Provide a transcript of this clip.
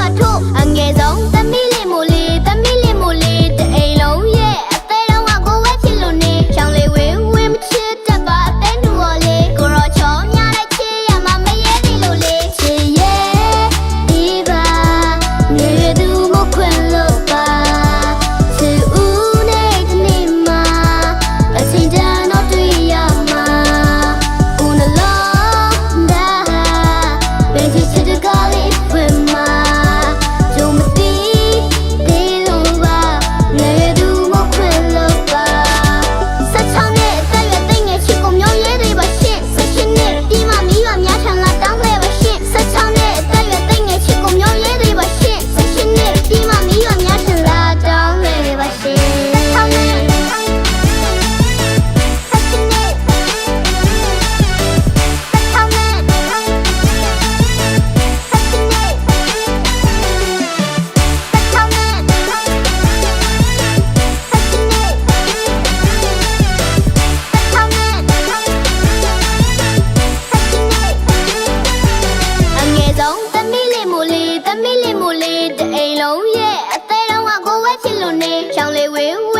và thu ở nghề giống လေးမို့လေးတအိမ်လုံးရဲ့အသေးတော့ကကိုဝဲဖြစ်လို့နေရောင်လေးဝဲဝဲ